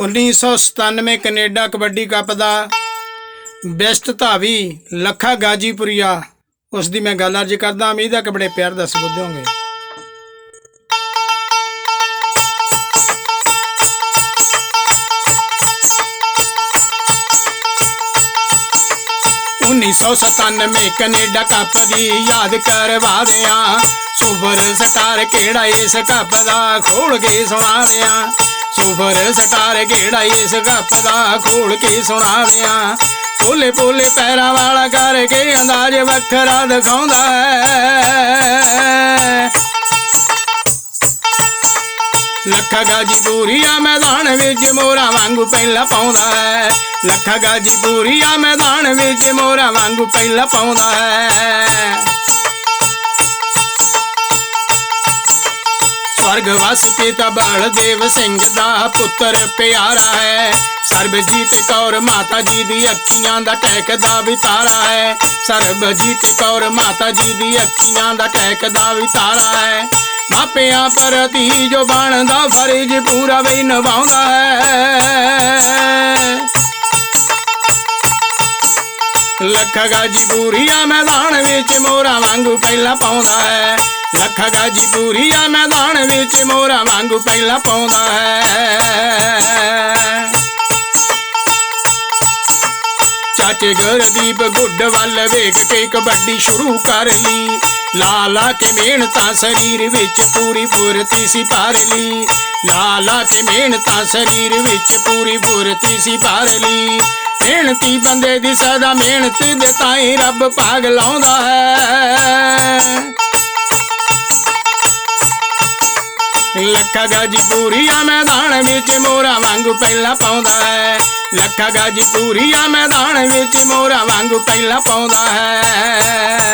1997 Canada kabaddi cup ਦਾ best ਧਾਵੀ ਲੱਖਾ ਗਾਜੀਪੁਰੀਆ। ਉਸ ਦੀ ਮੈਂ ਗੱਲ ਅਰਜ ਕਰਦਾ, ਉਮੀਦ ਹੈ ਕਿ ਬੜੇ ਪਿਆਰ ਦਾ ਸਬੂਤ ਦਿਓਗੇ ਸੌ 97 ਕੈਨੇਡਾ ਕੱਪ ਦੀ ਯਾਦ ਕਰਵਾ ਦਿਆਂ। ਸੁਪਰ ਸਟਾਰ ਕਿਹੜਾ ਇਸ ਕੱਪ ਦਾ? ਖੋਲ ਕੇ ਸੁਣਾ ਦਿਆਂ। ਸੁਪਰ ਸਟਾਰ ਕਿਹੜਾ ਇਸ ਕੱਪ ਦਾ ਖੋਲ ਕੇ ਸੁਣਾ ਦਿਆਂ ਪੋਲੇ ਪੋਲੇ ਪੈਰਾਂ ਵਾਲਾ ਕਰਕੇ ਅੰਦਾਜ਼ ਵੱਖਰਾ ਦਿਖਾਉਂਦਾ ਹੈ। ਲੱਖਾ ਗਾਜੀਪੁਰੀਆ ਮੈਦਾਨ ਵਿੱਚ ਮੋਰਾ ਵਾਂਗੂ ਪਹਿਲਾ ਪਾਉਂਦਾ ਹੈ। ਲੱਖਾ ਗਾਜੀਪੁਰੀਆ ਮੈਦਾਨ ਵਿੱਚ ਮੋਰਾ ਵਾਂਗੂ ਪਹਿਲਾ ਪਾਉਂਦਾ ਹੈ। ਸਵਰਗਵਾਸ ਪਿਤਾ ਬਲਦੇਵ ਸਿੰਘ ਦਾ ਪੁੱਤਰ ਪਿਆਰਾ ਹੈ। ਸਰਬਜੀਤ ਕੌਰ ਮਾਤਾ ਜੀ ਦੀ ਅੱਖੀਆਂ ਦਾ ਟੈਕਦਾ ਵੀ ਤਾਰਾ ਹੈ। ਸਰਬਜੀਤ ਕੌਰ ਮਾਤਾ ਜੀ ਦੀ ਅੱਖੀਆਂ ਦਾ ਟੈਕਦਾ ਵੀ ਹੈ। ਮਾਪਿਆਂ ਪ੍ਰਤੀ ਜੋ ਬਣਦਾ, ਫਰਜ਼ ਪੂਰਾ ਵੀ ਨਿਭਾਉਂਦਾ ਹੈ। ਲੱਖਾ ਗਾਜੀਪੁਰੀਆ ਮੈਦਾਨ ਵਿੱਚ ਮੋਰਾ ਵਾਂਗੂ ਪਹਿਲਾਂ ਪਾਉਂਦਾ ਹੈ। ਲੱਖਾ ਗਾਜੀਪੁਰੀਆ ਮੈਦਾਨ ਵਿੱਚ ਮੋਰਾ ਵਾਂਗੂ ਪਹਿਲਾ ਪਾਉਂਦਾ ਹੈ। ਚਾਚੇ ਗੁਰਦੀਪ ਗੁੱਡ ਵੱਲ ਵੇਖ ਕੇ ਕਬੱਡੀ ਸ਼ੁਰੂ ਕਰ ਲਈ। ਲਾ ਲਾ ਕੇ ਮਿਹਨਤਾਂ ਸਰੀਰ ਵਿੱਚ ਪੂਰੀ ਫੁਰਤੀ ਸੀ ਭਰ ਲਈ। ਲਾ ਲਾ ਕੇ ਮਿਹਨਤਾਂ ਸਰੀਰ ਵਿੱਚ ਪੂਰੀ ਫੁਰਤੀ ਸੀ ਭਰ ਲਈ। ਮਿਹਨਤੀ ਬੰਦੇ ਦੀ ਸਦਾ ਮਿਹਨਤ ਦੇ ਤਾਈ ਰੱਬ ਭਾਗ ਲਾਉਂਦਾ ਹੈ। ਲੱਖਾ ਗਾਜੀਪੁਰੀਆ ਮੈਦਾਨ ਵਿੱਚ ਮੋਰਾ ਵਾਂਗੂ ਪਹਿਲਾ ਪਾਉਂਦਾ ਹੈ। ਲੱਖਾ ਗਾਜੀਪੁਰੀਆ ਮੈਦਾਨ ਵਿੱਚ ਮੋਰਾ ਵਾਂਗੂ ਪਹਿਲਾ ਪਾਉਂਦਾ ਹੈ।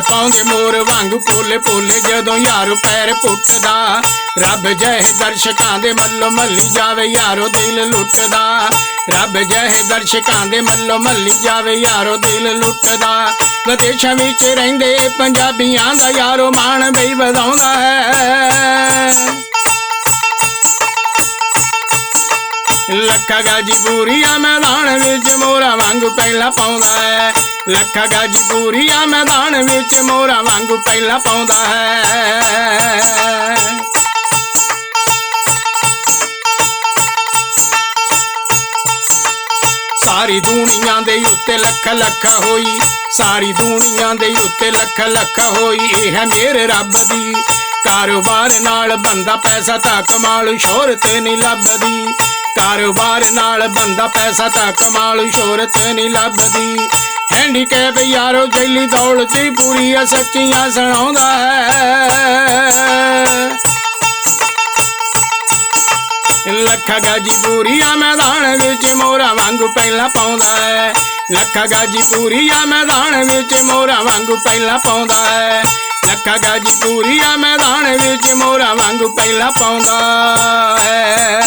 ਪਾਉਂਦੇ ਮੋਰ ਵਾਂਗੂ ਪੋਲੇ ਪੋਲੇ ਜਦੋਂ ਯਾਰ ਪੈਰ ਪੁੱਟਦਾ। ਰੱਬ ਜਹ ਦਰਸ਼ਕਾਂ ਦੇ ਮੱਲੋ ਮੱਲੀ ਜਾਵੇ ਯਾਰੋ ਦਿਲ ਲੁੱਟਦਾ। ਰੱਬ ਜਹ ਦਰਸ਼ਕਾਂ ਦੇ ਮੱਲੋ ਮੱਲੀ ਜਾਵੇ ਯਾਰੋ ਦਿਲ ਲੁੱਟਦਾ। ਵਿਦੇਸ਼ਾਂ ਵਿੱਚ ਰਹਿੰਦੇ ਪੰਜਾਬੀਆਂ ਦਾ ਯਾਰੋ ਮਾਣ ਬਈ ਵਧਾਉਂਦਾ ਹੈ। ਲੱਖਾ ਗਾਜੀਪੁਰੀਆ ਮੈਦਾਨ ਵਿੱਚ ਮੋਰਾ ਵਾਂਗੂ ਪਹਿਲਾ ਪਾਉਂਦਾ ਹੈ। ਲੱਖਾ ਗਾਜੀਪੁਰੀਆ ਮੈਦਾਨ ਵਿੱਚ ਮੋਰਾ ਵਾਂਗੂ ਪਹਿਲਾ ਪਾਉਂਦਾ ਹੈ। ਸਾਰੀ ਦੁਨੀਆ ਦੇ ਉੱਤੇ ਲੱਖ ਲੱਖ ਹੋਈ, ਸਾਰੀ ਦੁਨੀਆ ਦੇ ਉੱਤੇ ਲੱਖ ਲੱਖ ਹੋਈ, ਇਹ ਹੈ ਮੇਰੇ ਰੱਬ ਦੀ। ਕਾਰੋਬਾਰ ਨਾਲ ਬੰਦਾ ਪੈਸਾ ਤਾਂ ਕਮਾਲ, ਸ਼ੋਹਰਤ ਨਹੀਂ ਲੱਭਦੀ। ਕਾਰੋਬਾਰ ਨਾਲ ਬੰਦਾ ਪੈਸਾ ਤਾਂ ਕਮਾਲ, ਸ਼ੋਹਰਤ ਨਹੀਂ ਲੱਭਦੀ। ਹੈਂਡੀਕੈਪ ਯਾਰੋ, ਜੈਲੀ ਦੌਲਤ ਹੀ ਪੂਰੀ ਆ ਸੱਚੀਆਂ ਸੁਣਾਉਂਦਾ ਹੈ। ਲੱਖਾ ਗਾਜੀਪੁਰੀਆ ਮੈਦਾਨ ਵਿੱਚ ਮੋਰਾ ਵਾਂਗੂ ਪਹਿਲਾਂ ਪਾਉਂਦਾ ਹੈ। ਲੱਖਾ ਗਾਜੀ ਗਾਜੀਪੁਰੀਆ ਮੈਦਾਨ ਵਿੱਚ ਮੋਰਾ ਵਾਂਗੂ ਪਹਿਲਾਂ ਪਾਉਂਦਾ ਹੈ। ਲੱਖਾ ਗਾਜੀਪੁਰੀਆ ਮੈਦਾਨ ਵਿੱਚ ਮੋਰਾ ਵਾਂਗੂ ਪਹਿਲਾ ਪਾਉਂਦਾ ਹੈ।